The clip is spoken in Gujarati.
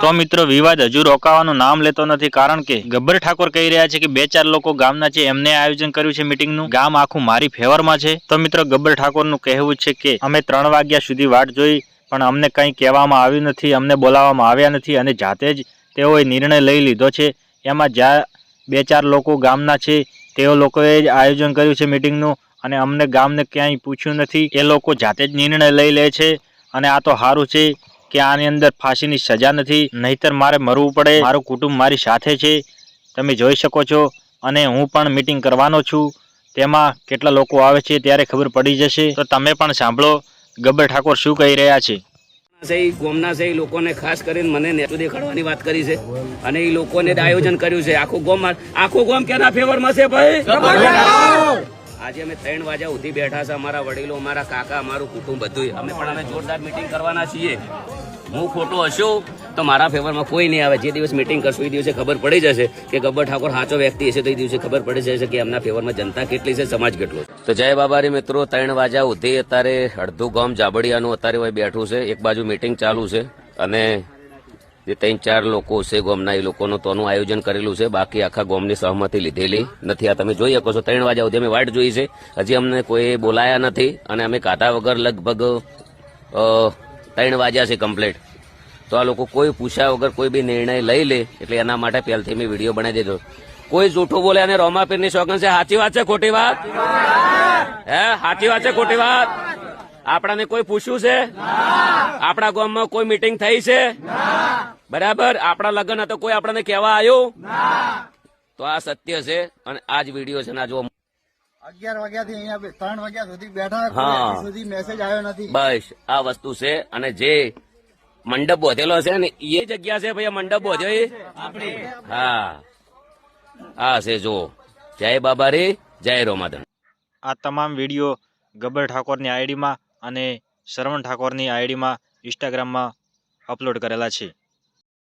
તો મિત્રો, વિવાદ હજુ રોકાવાનું નામ લેતો નથી, કારણ કે ગબ્બર ઠાકોર કહી રહ્યા છે કે બે ચાર લોકો ગામના છે, એમને આયોજન કર્યું છે મીટિંગનું. ગામ આખું મારી ફેવરમાં છે. તો મિત્રો, ગબ્બર ઠાકોરનું કહેવું છે કે અમે ત્રણ વાગ્યા સુધી વાટ જોઈ, પણ અમને કંઈ કહેવામાં આવ્યું નથી, અમને બોલાવવામાં આવ્યા નથી, અને જાતે જ તેઓએ નિર્ણય લઈ લીધો છે. એમાં જ્યાં બે ચાર લોકો ગામના છે તેઓ લોકોએ જ આયોજન કર્યું છે મીટિંગનું અને અમને ગામને ક્યાંય પૂછ્યું નથી. એ લોકો જાતે જ નિર્ણય લઈ લે છે અને આ તો સારું છે કે આની અંદર ફાંસીની સજા નથી, નહીતર મારે મરવું પડે, મારું કુટુંબ મારી સાથે છે, તમે જોઈ શકો છો અને હું પણ મીટિંગ કરવાનો છું. તેમાં કેટલા લોકો આવે છે ત્યારે ખબર પડી જશે. તો તમે પણ સાંભળો, ગબ્બર ઠાકોર શું કહી રહ્યા છે? છે ગોમના એ લોકોને ખાસ કરીને મને નેચું દેખાડવાની વાત કરી છે. અને એ લોકોને આયોજન કર્યું છે. આખું ગોમ આખું ગોમ કેના ફેવરમાં છે ભાઈ? આજે અમે ત્રણ વાગ્યા સુધી બેઠા છે અમારા વડીલો અમારા કાકા અમારું કુટુંબ બધું અમે પણ અમે જોરદાર મિટિંગ કરવાના છીએ. હું ખોટો હશું? તો મારા ફેવરમાં કોઈ નહીં આવે. જે દિવસ મિટિંગ કરશું, એ દિવસે ખબર પડી જશે કે ગબ્બર ઠાકોર સાચો વ્યક્તિ હશે, તો એ દિવસે ખબર પડી જશે કે એમના ફેવરમાં જનતા કેટલી છે, સમાજ કેટલો તો જય બાબારી મિત્રો, ત્રણ વાગ્યા ઉધી અત્યારે અડધું ગામ જાબડિયાનું અત્યારે હોય બેઠું છે. એક બાજુ મીટિંગ ચાલુ છે અને જે ત્રણ ચાર લોકો છે ગોમના, એ લોકોનું તોનું આયોજન કરેલું છે. બાકી આખા ગોમની સહમતિ લીધેલી નથી. આ તમે જોઈ શકો છો, ત્રણ વાગ્યા સુધી અમે વાટ જોઈ છે. હજી અમને કોઈ બોલાયા નથી અને અમે કાઢા વગર લગભગ ત્રણ વાગ્યા છે કમ્પ્લીટ તો આ લોકો કોઈ પૂછ્યા વગર કોઈ બી નિર્ણય લઈ લે એટલે એના માટે પહેલથી મેં વીડિયો બનાવી દીધો. કોઈ જૂઠું બોલે અને રોમાપીરની શોખન છે સાચી વાત છે ખોટી વાત? હે સાચી વાત છે ખોટી વાત? આપણાને કોઈ પૂછ્યું છે? આપણા ગામમાં કોઈ મીટિંગ થઈ છે? બરાબર? આપણા લગ્ન હતો કોઈ આપણને કહેવા આવ્યું તો આ સત્ય છે અને આ જ વીડિયો છે ને આ જો અગિયાર વાગ્યા થી અહીંયા ત્રણ વાગ્યા સુધી બેઠા સુધી મેસેજ આવ્યો નથી. બસ આ વસ્તુ છે અને જે મંડપ બોધેલો છે ને, એ જગ્યા છે ભાઈ મંડપ બોધ્યો એ? હા. હા છે જો જય બાબા રે, જય રોમાધન આ તમામ વીડિયો ગબ્બર ઠાકોરની આઈડીમાં અને શ્રવણ ઠાકોરની આઈડીમાં ઇન્સ્ટાગ્રામમાં અપલોડ કરેલા છે.